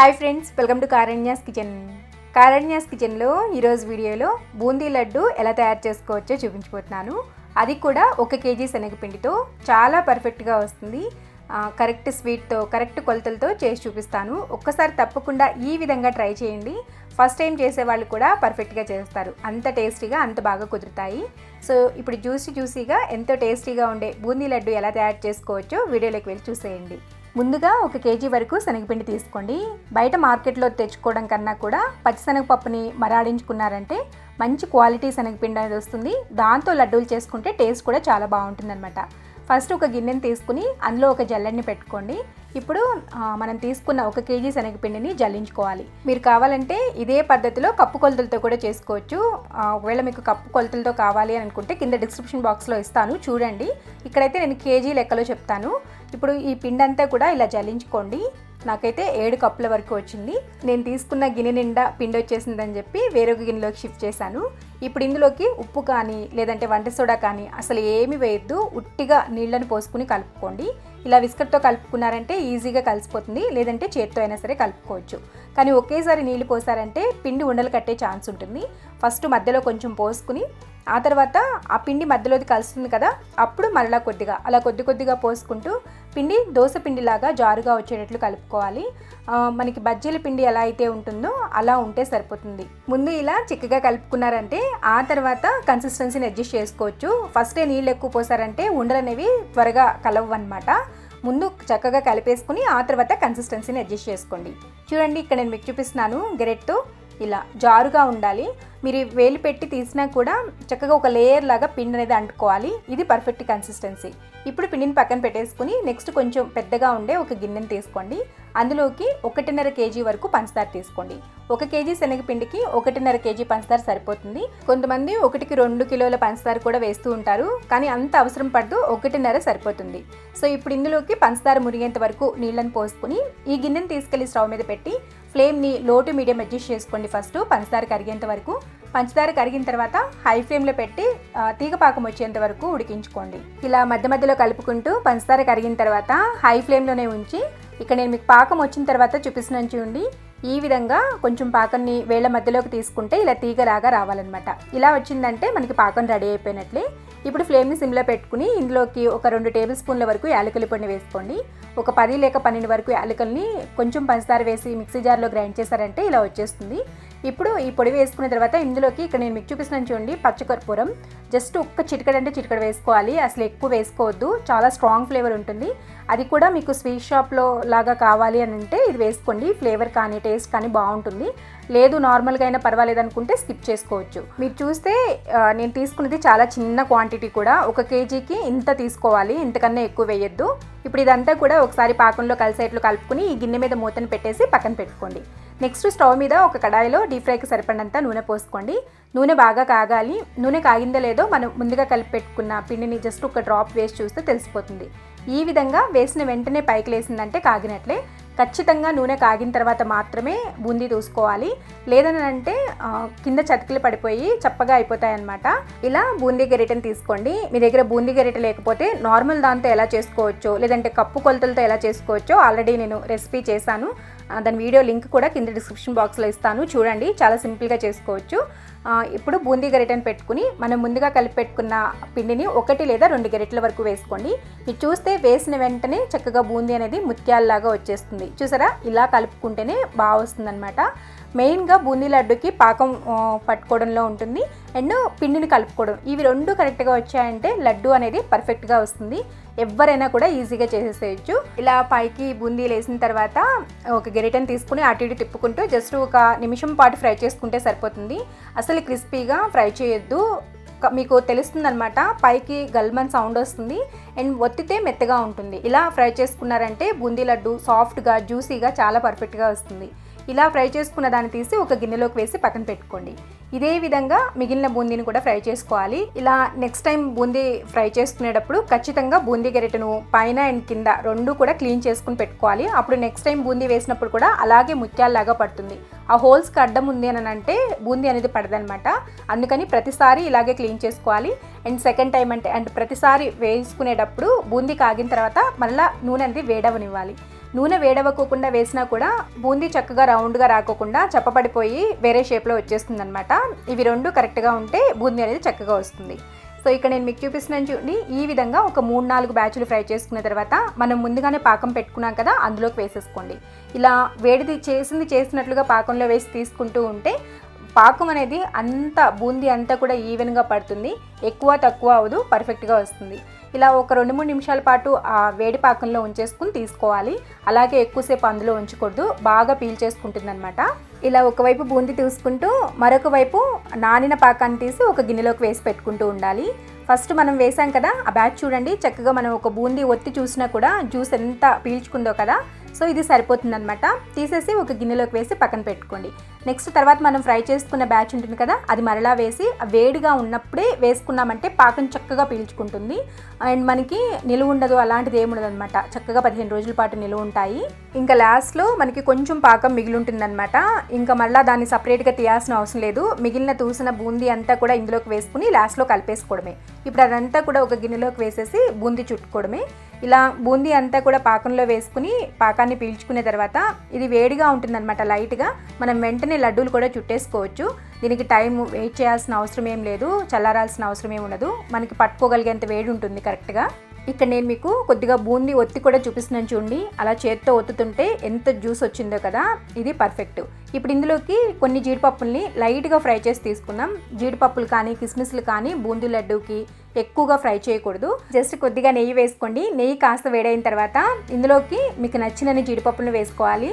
Hi friends welcome to Karanya's kitchen Karanya's కిచెన్లో ఈరోజు వీడియోలో బూందీ లడ్డు ఎలా తయారు చేసుకోవచ్చో చూపించిపోతున్నాను అది కూడా ఒక కేజీ శనగపిండితో చాలా పర్ఫెక్ట్గా వస్తుంది. కరెక్ట్ స్వీట్తో కరెక్ట్ కొలతలతో చేసి చూపిస్తాను. ఒక్కసారి తప్పకుండా ఈ విధంగా ట్రై చేయండి. ఫస్ట్ టైం చేసే వాళ్ళు కూడా పర్ఫెక్ట్గా చేస్తారు. అంత టేస్టీగా అంత బాగా కుదురుతాయి. సో ఇప్పుడు జ్యూసీ జ్యూసీగా ఎంతో టేస్టీగా ఉండే బూందీ లడ్డు ఎలా తయారు చేసుకోవచ్చో వీడియోలోకి వెళ్ళి చూసేయండి. ముందుగా ఒక కేజీ వరకు శనగపిండి తీసుకోండి. బయట మార్కెట్లో తెచ్చుకోవడం కన్నా కూడా పచ్చిశనగపప్పుని మరాడించుకున్నారంటే మంచి క్వాలిటీ శనగపిండి అనేది వస్తుంది. దాంతో లడ్డూలు చేసుకుంటే టేస్ట్ కూడా చాలా బాగుంటుందన్నమాట. ఫస్ట్ ఒక గిన్నెని తీసుకుని అందులో ఒక జల్లెడ్ని పెట్టుకోండి. ఇప్పుడు మనం తీసుకున్న ఒక కేజీ శనగపిండిని జల్లించుకోవాలి. మీరు కావాలంటే ఇదే పద్ధతిలో కప్పు కొలతలతో కూడా చేసుకోవచ్చు. ఒకవేళ మీకు కప్పు కొలతలతో కావాలి అని అనుకుంటే కింద డిస్క్రిప్షన్ బాక్స్లో ఇస్తాను. చూడండి. ఇక్కడైతే నేను కేజీ లెక్కలో చెప్తాను. ఇప్పుడు ఈ పిండి అంతా కూడా ఇలా జల్లించుకోండి. నాకైతే ఏడు కప్పుల వరకు వచ్చింది. నేను తీసుకున్న గిన్నె నిండా పిండి వచ్చేసిందని చెప్పి వేరొక గిన్నెలోకి షిఫ్ట్ చేశాను. ఇప్పుడు ఇందులోకి ఉప్పు కానీ లేదంటే వంట సోడా కానీ అసలు ఏమి వేయద్దు. ఉట్టిగా నీళ్ళని పోసుకుని కలుపుకోండి. ఇలా విస్కట్తో కలుపుకున్నారంటే ఈజీగా కలిసిపోతుంది. లేదంటే చేత్తో అయినా సరే కలుపుకోవచ్చు. కానీ ఒకేసారి నీళ్ళు పోసారంటే పిండి ఉండలు కట్టే ఛాన్స్ ఉంటుంది. ఫస్ట్ మధ్యలో కొంచెం పోసుకుని ఆ తర్వాత ఆ పిండి మధ్యలోది కలుస్తుంది కదా అప్పుడు మరలా కొద్దిగా అలా కొద్ది కొద్దిగా పోసుకుంటూ పిండి దోశ పిండిలాగా జారుగా వచ్చేటట్లు కలుపుకోవాలి. మనకి బజ్జీల పిండి ఎలా అయితే ఉంటుందో అలా ఉంటే సరిపోతుంది. ముందు ఇలా చిక్కగా కలుపుకున్నారంటే ఆ తర్వాత కన్సిస్టెన్సీని అడ్జస్ట్ చేసుకోవచ్చు. ఫస్టే నీళ్ళు ఎక్కువ పోసారంటే ఉండలు అనేవి త్వరగా కలవు అనమాట ముందు చక్కగా కలిపేసుకుని ఆ తర్వాత కన్సిస్టెన్సీని అడ్జస్ట్ చేసుకోండి. చూడండి ఇక్కడ నేను మీకు చూపిస్తున్నాను గెరెట్తో ఇలా జారుగా ఉండాలి. మీరు వేలు పెట్టి తీసినా కూడా చక్కగా ఒక లేయర్ లాగా పిండి అనేది అంటుకోవాలి. ఇది పర్ఫెక్ట్ కన్సిస్టెన్సీ ఇప్పుడు పిండిని పక్కన పెట్టేసుకుని నెక్స్ట్ కొంచెం పెద్దగా ఉండే ఒక గిన్నెని తీసుకోండి. అందులోకి ఒకటిన్నర కేజీ వరకు పంచదార తీసుకోండి. ఒక కేజీ శనగపిండికి ఒకటిన్నర కేజీ పంచదార సరిపోతుంది. కొంతమంది ఒకటికి రెండు కిలోల పంచదార కూడా వేస్తూ ఉంటారు. కానీ అంత అవసరం పడదు. ఒకటిన్నర సరిపోతుంది. సో ఇప్పుడు ఇందులోకి పంచదార మురిగేంత వరకు నీళ్ళని పోసుకుని ఈ గిన్నెని తీసుకెళ్ళి స్టవ్ మీద పెట్టి ఫ్లేమ్ని లో టు మీడియం అడ్జస్ట్ చేసుకోండి ఫస్ట్. పంచదార కరిగేంత వరకు. పంచదార కరిగిన తర్వాత హై ఫ్లేమ్లో పెట్టి తీగపాకం తీగ పాకం వచ్చేంత వరకు ఉడికించుకోండి. ఇలా మధ్య మధ్యలో కలుపుకుంటూ పంచదార కరిగిన తర్వాత హై ఫ్లేమ్లోనే ఉంచి ఇక్కడ నేను మీకు పాకం వచ్చిన తర్వాత చూపిస్తున్నాను చూడండి. ఈ విధంగా కొంచెం పాకాన్ని వేళ్ళ మధ్యలోకి తీసుకుంటే ఇలా తీగలాగా రావాలన్నమాట. ఇలా వచ్చిందంటే మనకి పాకం రెడీ అయిపోయినట్లే. ఇప్పుడు ఫ్లేమ్ని సిమ్లో పెట్టుకుని ఇందులోకి ఒక రెండు టేబుల్ స్పూన్ల వరకు యాలకుల పొడిని వేసుకోండి. ఒక పది లేక పన్నెండు వరకు యాలకుల్ని కొంచెం పంచదార వేసి మిక్సీ జార్లో గ్రైండ్ చేశారంటే ఇలా వచ్చేస్తుంది. ఇప్పుడు ఈ పొడి వేసుకున్న తర్వాత ఇందులోకి ఇక్కడ నేను మీకు చూపిస్తున్నాను చూడండి పచ్చకర్పూరం. జస్ట్ ఒక్క చిటికడ అంటే చిటికడ వేసుకోవాలి. అసలు ఎక్కువ వేసుకోవద్దు. చాలా స్ట్రాంగ్ ఫ్లేవర్ ఉంటుంది. అది కూడా మీకు స్వీట్ షాప్లో లాగా కావాలి అని అంటే ఇది వేసుకోండి. ఫ్లేవర్ కానీ టేస్ట్ కానీ బాగుంటుంది. లేదు నార్మల్గా అయినా పర్వాలేదు అనుకుంటే స్కిప్ చేసుకోవచ్చు. మీరు చూస్తే నేను తీసుకున్నది చాలా చిన్న క్వాంటిటీ కూడా. ఒక కేజీకి ఇంత తీసుకోవాలి. ఇంతకన్నా ఎక్కువ వేయొద్దు. ఇప్పుడు ఇదంతా కూడా ఒకసారి పాకంలో కలిసేట్లు కలుపుకుని ఈ గిన్నె మీద మూతను పెట్టేసి పక్కన పెట్టుకోండి. నెక్స్ట్ స్టవ్ మీద ఒక కడాయిలో డీప్ ఫ్రైకి సరిపడినంత నూనె పోసుకోండి. నూనె బాగా కాగాలి. నూనె కాగిందో లేదో మనం ముందుగా కలిపి పెట్టుకున్న పిండిని జస్ట్ ఒక డ్రాప్ వేసి చూస్తే తెలిసిపోతుంది. ఈ విధంగా వేసిన వెంటనే పైకి లేసిందంటే కాగినట్లే. ఖచ్చితంగా నూనె కాగిన తర్వాత మాత్రమే బూందీ దూసుకోవాలి. లేదని అంటే కింద చతికిలు పడిపోయి చప్పగా అయిపోతాయి అన్నమాట ఇలా బూందీ గరిటెని తీసుకోండి. మీ దగ్గర బూందీ గరిటె లేకపోతే నార్మల్ దాంతో ఎలా చేసుకోవచ్చో లేదంటే కప్పు కొలతలతో ఎలా చేసుకోవచ్చో ఆల్రెడీ నేను రెసిపీ చేశాను. దాని వీడియో లింక్ కూడా కింద డిస్క్రిప్షన్ బాక్స్లో ఇస్తాను. చూడండి చాలా సింపుల్గా చేసుకోవచ్చు. ఇప్పుడు బూందీ గరిటెను పెట్టుకుని మనం ముందుగా కలిపి పెట్టుకున్న పిండిని ఒకటి లేదా రెండు గరిటెల వరకు వేసుకోండి. ఇది చూస్తే వేసిన వెంటనే చక్కగా బూందీ అనేది ముత్యాలలాగా వచ్చేస్తుంది. చూసారా? ఇలా కలుపుకుంటేనే బాగా వస్తుందన్నమాట. మెయిన్గా బూందీ లడ్డుకి పాకం పట్టుకోవడంలో ఉంటుంది. అండ్ పిండిని కలుపుకోవడం. ఇవి రెండు కరెక్ట్గా వచ్చాయంటే లడ్డు అనేది పర్ఫెక్ట్గా వస్తుంది. ఎవరైనా కూడా ఈజీగా చేసేసేయచ్చు. ఇలా పైకి బూందీ వేసిన తర్వాత ఒక గెరిటని తీసుకుని అటు ఇటు తిప్పుకుంటూ జస్ట్ ఒక నిమిషం పాటు ఫ్రై చేసుకుంటే సరిపోతుంది. అసలు క్రిస్పీగా ఫ్రై చేయొద్దు. మీకు తెలుస్తుందనమాట పైకి గల్మన్ సౌండ్ వస్తుంది. అండ్ ఒత్తితే మెత్తగా ఉంటుంది. ఇలా ఫ్రై చేసుకున్నారంటే బూందీ లడ్డు సాఫ్ట్గా జ్యూసీగా చాలా పర్ఫెక్ట్గా వస్తుంది. ఇలా ఫ్రై చేసుకున్న దాన్ని తీసి ఒక గిన్నెలోకి వేసి పక్కన పెట్టుకోండి. ఇదే విధంగా మిగిలిన బూందీని కూడా ఫ్రై చేసుకోవాలి. ఇలా నెక్స్ట్ టైం బూందీ ఫ్రై చేసుకునేటప్పుడు ఖచ్చితంగా బూందీ గరిటెను పైన అండ్ కింద రెండు కూడా క్లీన్ చేసుకుని పెట్టుకోవాలి. అప్పుడు నెక్స్ట్ టైం బూందీ వేసినప్పుడు కూడా అలాగే ముత్యాలలాగా పడుతుంది. ఆ హోల్స్కి అడ్డం ఉంది అని అంటే బూందీ అనేది పడదనమాట. అందుకని ప్రతిసారి ఇలాగే క్లీన్ చేసుకోవాలి. అండ్ సెకండ్ టైం అంటే అండ్ ప్రతిసారి వేసుకునేటప్పుడు బూందీ కాగిన తర్వాత మళ్ళీ నూనె అనేది వేడవనివ్వాలి. నూనె వేడవకోకుండా వేసినా కూడా బూందీ చక్కగా రౌండ్గా రాకోకుండా చప్పపడిపోయి వేరే షేప్లో వచ్చేస్తుంది అనమాట ఇవి రెండు కరెక్ట్గా ఉంటే బూందీ అనేది చక్కగా వస్తుంది. సో ఇక్కడ నేను మీకు చూపిస్తున్నాను చూడండి. ఈ విధంగా ఒక మూడు నాలుగు బ్యాచ్లు ఫ్రై చేసుకున్న తర్వాత మనం ముందుగానే పాకం పెట్టుకున్నాం కదా అందులోకి వేసేసుకోండి. ఇలా వేడిది చేసింది చేసినట్లుగా పాకంలో వేసి తీసుకుంటూ ఉంటే పాకం అనేది అంత బూందీ అంతా కూడా ఈవెన్గా పడుతుంది. ఎక్కువ తక్కువ అవ్వదు పర్ఫెక్ట్గా వస్తుంది. ఇలా ఒక రెండు మూడు నిమిషాల పాటు ఆ వేడి పాకంలో ఉంచేసుకుని తీసుకోవాలి. అలాగే ఎక్కువసేపు అందులో ఉంచకూడదు. బాగా పీల్చేసుకుంటుంది అనమాట ఇలా ఒకవైపు బూందీ తీసుకుంటూ మరొక వైపు నానిన పాకాన్ని తీసి ఒక గిన్నెలోకి వేసి పెట్టుకుంటూ ఉండాలి. ఫస్ట్ మనం వేసాం కదా ఆ బ్యాచ్ చూడండి. చక్కగా మనం ఒక బూందీ ఒత్తి చూసినా కూడా జ్యూస్ ఎంత పీల్చుకుందో కదా సో ఇది సరిపోతుందనమాట తీసేసి ఒక గిన్నెలోకి వేసి పక్కన పెట్టుకోండి. నెక్స్ట్ తర్వాత మనం ఫ్రై చేసుకున్న బ్యాచ్ ఉంటుంది కదా అది మరలా వేసి వేడిగా ఉన్నప్పుడే వేసుకున్నామంటే పాకం చక్కగా పీల్చుకుంటుంది. అండ్ మనకి నిలువ ఉండదు అలాంటిది ఏమి ఉండదు అనమాట చక్కగా పదిహేను రోజుల పాటు నిలువ ఉంటాయి. ఇంకా లాస్ట్లో మనకి కొంచెం పాకం మిగిలి ఉంటుందన్నమాట ఇంకా మళ్ళీ దాన్ని సపరేట్గా తీయాల్సిన అవసరం లేదు. మిగిలిన తూసిన బూందీ అంతా కూడా ఇందులోకి వేసుకుని లాస్ట్లో కలిపేసుకోవడమే. ఇప్పుడు అదంతా కూడా ఒక గిన్నెలోకి వేసేసి బూందీ చుట్టుకోవడమే. ఇలా బూందీ అంతా కూడా పాకంలో వేసుకుని పాకాన్ని పీల్చుకునే తర్వాత ఇది వేడిగా ఉంటుందన్నమాట లైట్గా. మనం వెంటనే లడ్డూలు కూడా చుట్టేసుకోవచ్చు. దీనికి టైం వెయిట్ చేయాల్సిన అవసరం ఏం లేదు చల్లారాల్సిన అవసరం ఏమి ఉండదు. మనకి పట్టుకోగలిగేంత వేడి ఉంటుంది కరెక్ట్గా. ఇక్కడ నేను మీకు కొద్దిగా బూందీ ఒత్తి కూడా చూపిస్తున్నాను చూడండి. అలా చేత్తో ఒత్తుతుంటే ఎంత జ్యూస్ వచ్చిందో కదా ఇది పర్ఫెక్ట్ ఇప్పుడు ఇందులోకి కొన్ని జీడిపప్పుల్ని లైట్గా ఫ్రై చేసి తీసుకుందాం. జీడిపప్పులు కానీ కిస్మిస్లు కానీ బూందీ లడ్డూకి ఎక్కువగా ఫ్రై చేయకూడదు. జస్ట్ కొద్దిగా నెయ్యి వేసుకోండి. నెయ్యి కాస్త వేడైన తర్వాత ఇందులోకి మీకు నచ్చినన్ని జీడిపప్పులను వేసుకోవాలి.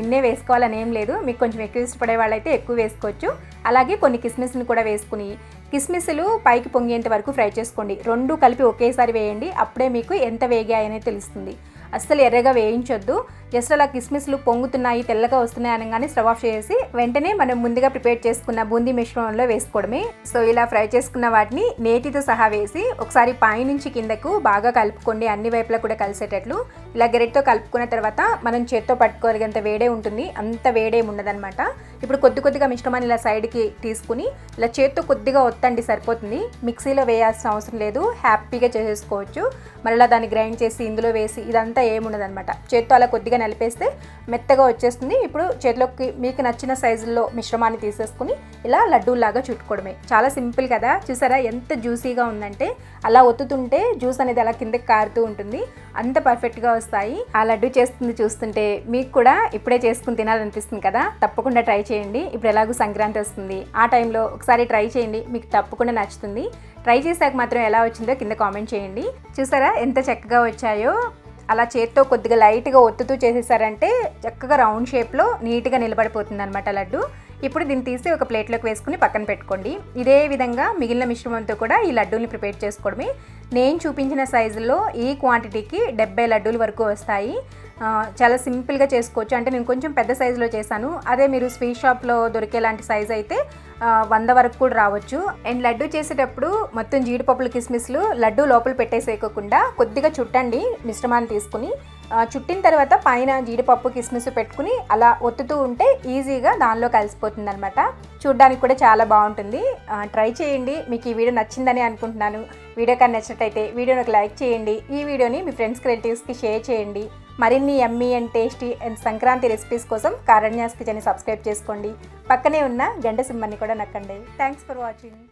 ఇన్నే వేసుకోవాలని ఏం లేదు. మీకు కొంచెం ఎక్కువ ఇష్టపడే వాళ్ళైతే ఎక్కువ వేసుకోవచ్చు. అలాగే కొన్ని కిస్మిస్ని కూడా వేసుకుని కిస్మిస్లు పైకి పొంగేంత వరకు ఫ్రై చేసుకోండి. రెండు కలిపి ఒకేసారి వేయండి. అప్పుడే మీకు ఎంత వేగాయనే తెలుస్తుంది. అస్సలు ఎర్రగా వేయించొద్దు. జస్ట్ అలా కిస్మిస్లు పొంగుతున్నాయి తెల్లగా వస్తున్నాయి అనగానే స్టవ్ ఆఫ్ చేసి వెంటనే మనం ముందుగా ప్రిపేర్ చేసుకున్న బూందీ మిశ్రమంలో వేసుకోవడమే. సో ఇలా ఫ్రై చేసుకున్న వాటిని నేతితో సహా వేసి ఒకసారి పైనుంచి కిందకు బాగా కలుపుకోండి. అన్ని వైపులా కూడా కలిసేటట్లు. ఇలా గెరెట్తో కలుపుకున్న తర్వాత మనం చేత్తో పట్టుకోగలిగేంత వేడే ఉంటుంది. అంత వేడేమి ఉండదన్నమాట. ఇప్పుడు కొద్ది కొద్దిగా మిశ్రమాన్ని ఇలా సైడ్కి తీసుకుని ఇలా చేత్తో కొద్దిగా ఒత్తండి సరిపోతుంది. మిక్సీలో వేయాల్సిన అవసరం లేదు. హ్యాపీగా చేసేసుకోవచ్చు. మళ్ళీ దాన్ని గ్రైండ్ చేసి ఇందులో వేసి ఇదంతా ఏముండదు అనమాట చేత్తో అలా కొద్దిగా నలిపేస్తే మెత్తగా వచ్చేస్తుంది. ఇప్పుడు చేతిలోకి మీకు నచ్చిన సైజుల్లో మిశ్రమాన్ని తీసేసుకుని ఇలా లడ్డూలాగా చుట్టుకోవడమే. చాలా సింపుల్ కదా. చూసారా ఎంత జ్యూసీగా ఉందంటే అలా ఒత్తుతుంటే జ్యూస్ అనేది అలా కిందకి కారుతూ ఉంటుంది. అంత పర్ఫెక్ట్గా వస్తాయి. ఆ లడ్డు చేస్తుంది చూస్తుంటే మీకు కూడా ఇప్పుడే చేసుకుని తినాలనిపిస్తుంది కదా? తప్పకుండా ట్రై చేయండి. ఇప్పుడు ఎలాగో సంక్రాంతి వస్తుంది. ఆ టైంలో ఒకసారి ట్రై చేయండి. మీకు తప్పకుండా నచ్చుతుంది. ట్రై చేశాక మాత్రం ఎలా వచ్చిందో కింద కామెంట్ చేయండి. చూసారా? ఎంత చక్కగా వచ్చాయో. అలా చేత్తో కొద్దిగా లైట్గా ఒత్తుతూ చేసేసారంటే చక్కగా రౌండ్ షేప్లో నీట్గా నిలబడిపోతుంది అనమాట లడ్డు. ఇప్పుడు దీన్ని తీసి ఒక ప్లేట్లోకి వేసుకుని పక్కన పెట్టుకోండి. ఇదే విధంగా మిగిలిన మిశ్రమంతో కూడా ఈ లడ్డూల్ని ప్రిపేర్ చేసుకోవడమే. నేను చూపించిన సైజులో ఈ క్వాంటిటీకి డెబ్బై లడ్డూల వరకు వస్తాయి. చాలా సింపుల్గా చేసుకోవచ్చు. అంటే నేను కొంచెం పెద్ద సైజులో చేశాను. అదే మీరు స్వీట్ షాప్లో దొరికేలాంటి సైజ్ అయితే వంద వరకు కూడా రావచ్చు. అండ్ లడ్డు చేసేటప్పుడు మొత్తం జీడిపప్పులు కిస్మిస్లు లడ్డు లోపల పెట్టేసేయకుండా కొద్దిగా చుట్టండి మిశ్రమాన్ని తీసుకుని. చుట్టిన తర్వాత పైన జీడిపప్పు కిస్మిస్ పెట్టుకుని అలా ఒత్తుతూ ఉంటే ఈజీగా దానిలో కలిసిపోతుంది అనమాట చూడ్డానికి కూడా చాలా బాగుంటుంది. ట్రై చేయండి. మీకు ఈ వీడియో నచ్చిందని అనుకుంటున్నాను. వీడియో కానీ నచ్చినట్టయితే వీడియోని లైక్ చేయండి. ఈ వీడియోని మీ ఫ్రెండ్స్ రిలేటివ్స్కి షేర్ చేయండి. మరిన్ని yummy and tasty and Sankranti recipes కోసం కారణ్యాస్ కిచెన్ని సబ్స్క్రైబ్ చేసుకోండి. పక్కనే ఉన్న గంట సింహాన్ని కూడా నక్కండి. Thanks for watching.